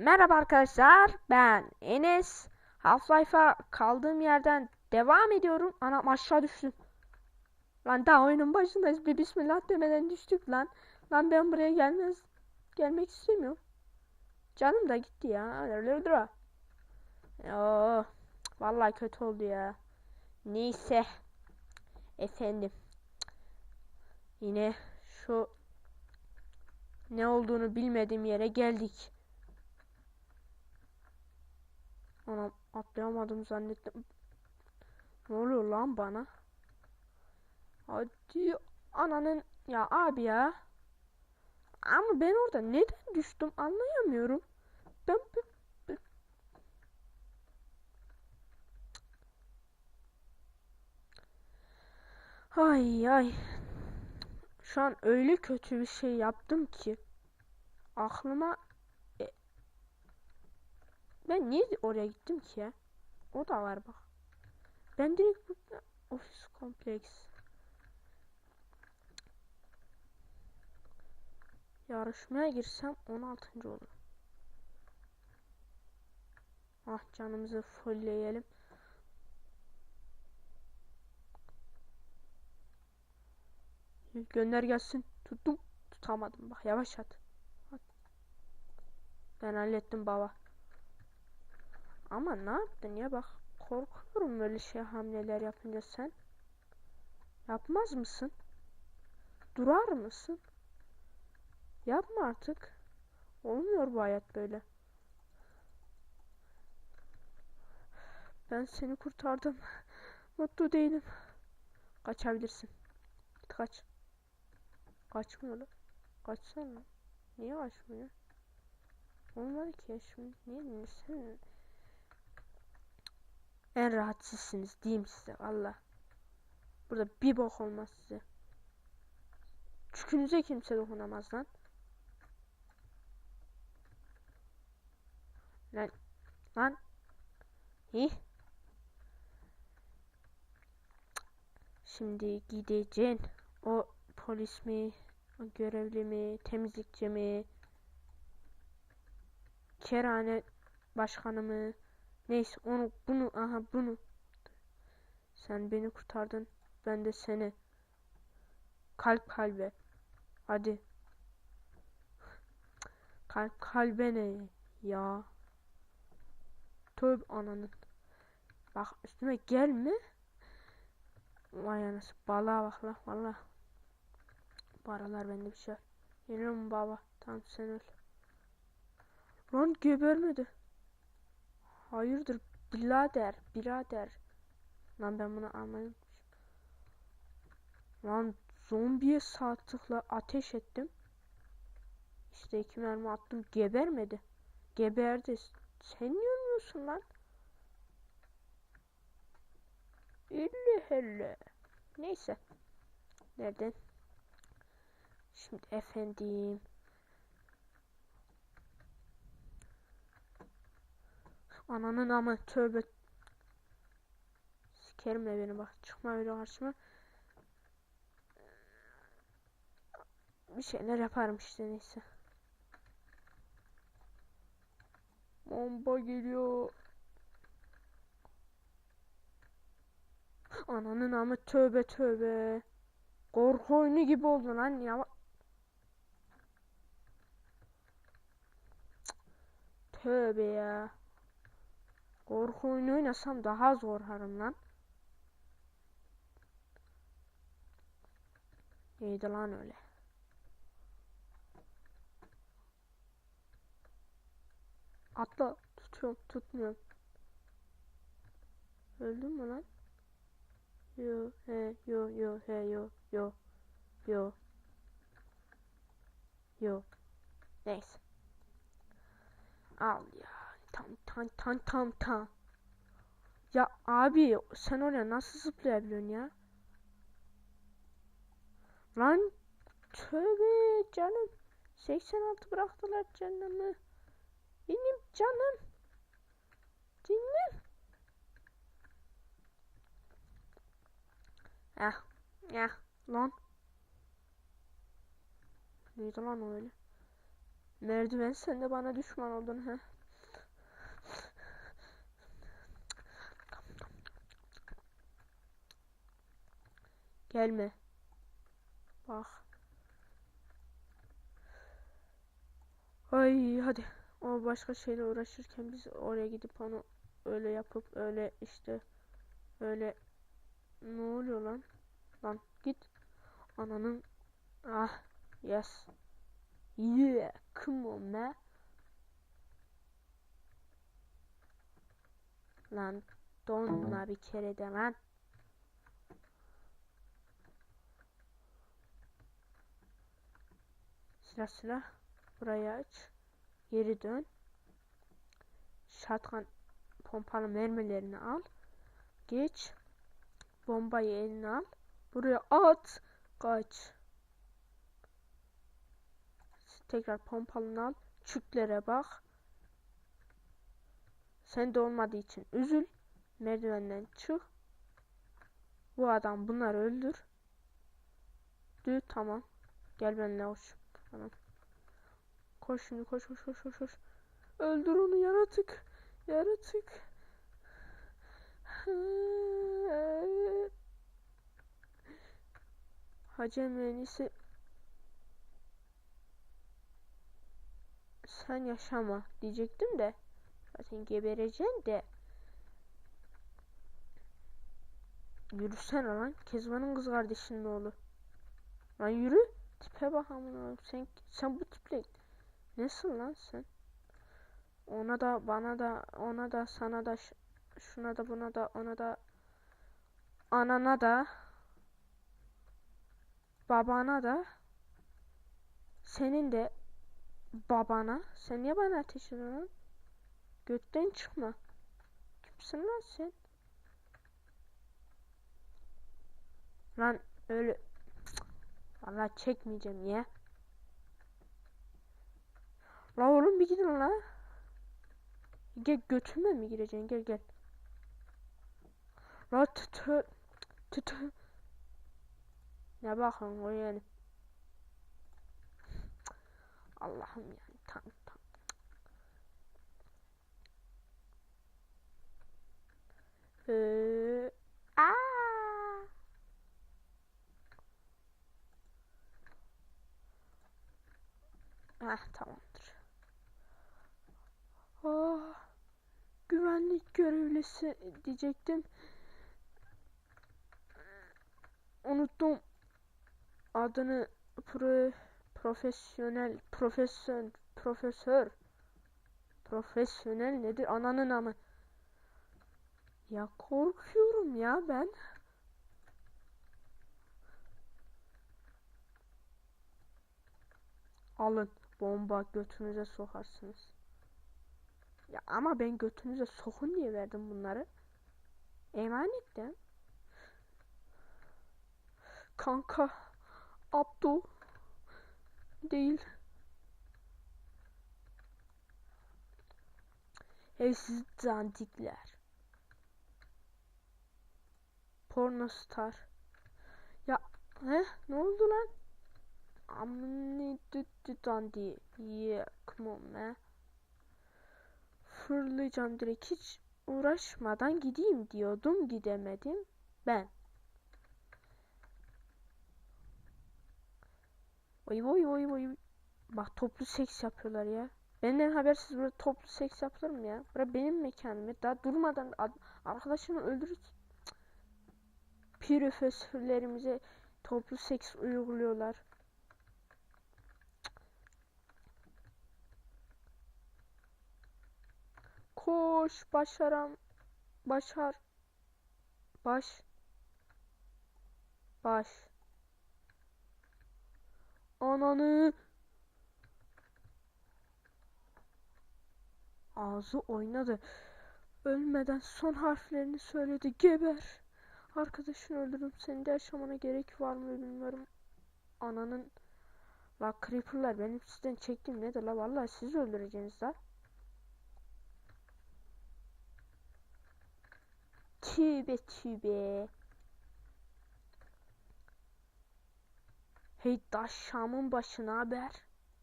Merhaba arkadaşlar, ben Enes. Half-Life'a kaldığım yerden devam ediyorum. Anam aşağı düştüm. Lan daha oyunun başındayız. Bir bismillah demeden düştük lan. Lan ben buraya gelmez gelmek istemiyorum. Canım da gitti ya. Oo, vallahi kötü oldu ya. Neyse. Efendim. Yine şu ne olduğunu bilmediğim yere geldik. Anam atlayamadım zannettim. Ne oluyor lan bana? Hadi ananın ya abi ya. Ama ben orada neden düştüm anlayamıyorum. Ben Ay ay. Şu an öyle kötü bir şey yaptım ki aklıma ben niye oraya gittim ki ya? O da var bak. Ben direkt burada ofis kompleks. Yarışmaya girsem 16. olur. Ah canımızı fullleyelim. Gönder gelsin. Tuttum. Tutamadım bak yavaş. At. Ben hallettim baba. Ama ne yaptın ya bak. Korkuyorum böyle şey hamleler yapınca sen. Yapmaz mısın? Durar mısın? Yapma artık. Olmuyor bu hayat böyle. Ben seni kurtardım. Mutlu değilim. Kaçabilirsin. Git kaç. Kaçmıyor. Kaçsana. Niye kaçmıyor? Olmadı ki ya şimdi. Niye sen en rahat sizsiniz diyeyim size valla. Burada bir bok olmaz size. Çükünüze kimse dokunamaz lan. Lan. Lan. Hi. Şimdi gideceksin. O polis mi? O görevli mi? Temizlikçi mi? Kerane başkanı mı? Neyse onu bunu aha bunu. Sen beni kurtardın. Ben de seni. Kalp kalbe. Hadi. Kalp kalbe ne ya? Tövbe ananın. Bak üstüme gelme. Vay anası balığa bak la valla. Bu aralar bende bir şey. Yeniyor mu baba? Tamam sen öl. Lan gebermedi. Hayırdır birader birader. Lan ben bunu almayı Lan zombiye sağ tıkla ateş ettim. İşte iki mermi attım gebermedi. Geberdi. Sen niye ölmüyorsun lan? İlle helle. Neyse. Nereden? Şimdi efendim. Ananın ama tövbe. Sikerim de beni bak. Çıkma öyle karşıma. Bir şeyler yaparım işte neyse. Bomba geliyor. Ananın ama tövbe tövbe. Korku oyunu gibi oldu lan ya. Tövbe ya. Korku oyunu oynasam daha zor harım lan. Neydi lan öyle? Atla. Tutuyorum. Tutmuyorum. Öldün mü lan? Yo he yo yo he yo yo yo yo. Neyse. Al ya. Tam tam tam tam tam. Ya abi sen oraya nasıl zıplayabiliyorsun ya? Lan tövbe canım. 86 bıraktılar canımı. Benim canım. Canım. Eh. Eh. Lan. Neydi lan öyle? Merdiven sen de bana düşman oldun ha. Gelme. Bak. Ay hadi. O başka şeyle uğraşırken biz oraya gidip onu öyle yapıp öyle işte öyle ne oluyor lan? Lan git. Ananın ah yes. Yeah, come on man. Lan donma bir kere de lan. Silah. Burayı aç. Geri dön. Shotgun pompalı mermilerini al. Geç. Bombayı eline al. Buraya at. Kaç. Tekrar pompalını al. Çüklere bak. Sen de olmadığı için üzül. Merdivenden çık. Bu adam bunları öldür. Dü tamam. Gel benimle hoş. Tamam. Koş şimdi koş koş koş koş koş. Öldür onu yaratık. Yaratık. Hacı mühendisi sen yaşama diyecektim de zaten gebereceksin de yürüsene lan Kezban'ın kız kardeşinin oğlu lan yürü tipe bak amına sen sen bu tiple nesin lan sen? Ona da bana da ona da sana da şuna da buna da ona da anana da babana da senin de babana. Sen niye bana ateş ediyorsun götten çıkma. Kimsin lan sen? Lan öyle Allah çekmeyeceğim ya. La oğlum bir gidin la. Gel götüme mi gireceksin? Gel gel. La tütü tütü ne bakın o yani? Allah'ım yani tam tam. Ee, görevlisi diyecektim. Unuttum adını. Pro profesyonel profesör profesör. Profesyonel nedir? Ananın amı. Ya korkuyorum ya ben. Alın bomba götünüze sokarsınız ya ama ben götünüze sokun diye verdim bunları emanet kanka Abdul değil. Evsiz dandikler. Pornostar. Ya he ne oldu lan? Amni düttü dandi. On man. Fırlayacağım direkt hiç uğraşmadan gideyim diyordum gidemedim. Ben. Oy oy oy oy. Bak toplu seks yapıyorlar ya. Benden habersiz burada toplu seks yapılır mı ya? Bura benim mekanım. Daha durmadan arkadaşımı öldürür. Profesörlerimize toplu seks uyguluyorlar. Koş başaram. Başar. Baş. Baş. Ananı. Ağzı oynadı. Ölmeden son harflerini söyledi. Geber. Arkadaşını öldürdüm. Senin de yaşamana gerek var mı bilmiyorum. Ananın La creeper'lar benim sizden çektiğim nedir la vallahi siz öldüreceğiniz la. Tübe tübe. Hey daş Şam'ın başına haber.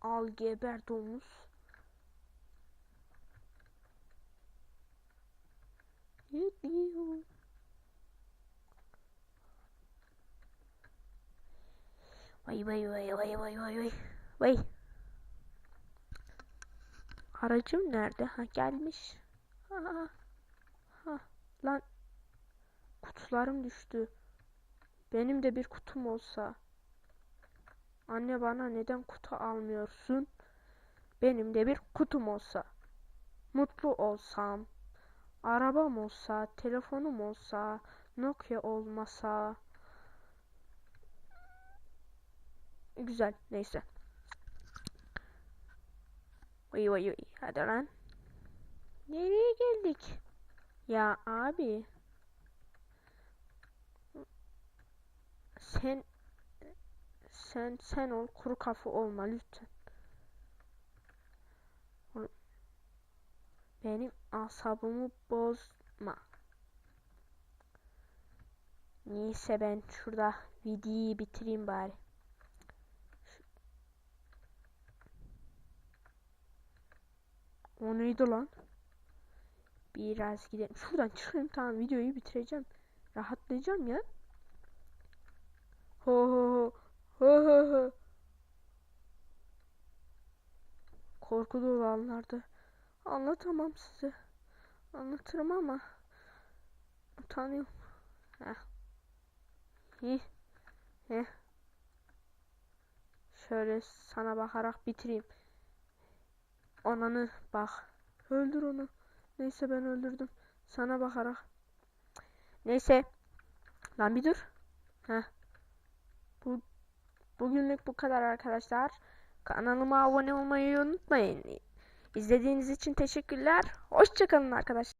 Al geber domuz. Vay vay vay vay vay vay vay. Vay. Aracım nerede? Ha gelmiş. Ha, ha. Lan kutularım düştü. Benim de bir kutum olsa. Anne bana neden kutu almıyorsun? Benim de bir kutum olsa. Mutlu olsam. Arabam olsa, telefonum olsa, Nokia olmasa. Güzel, neyse. Vay vay vay, hadi lan. Nereye geldik? Ya abi. Sen sen sen ol kuru kafa olma lütfen. Benim asabımı bozma. Neyse ben şurada videoyu bitireyim bari. O neydi lan? Biraz gidelim. Şuradan çıkayım tamam videoyu bitireceğim. Rahatlayacağım ya. Ho ho ho ho ho ho. Korku dolu anlarda anlatamam size. Anlatırım ama utanıyorum. Heh. Hih. Heh. Şöyle sana bakarak bitireyim. Ananı bak. Öldür onu. Neyse ben öldürdüm. Sana bakarak. Neyse. Lan bir dur. Heh. Bu bugünlük bu kadar arkadaşlar. Kanalıma abone olmayı unutmayın. İzlediğiniz için teşekkürler. Hoşçakalın arkadaşlar.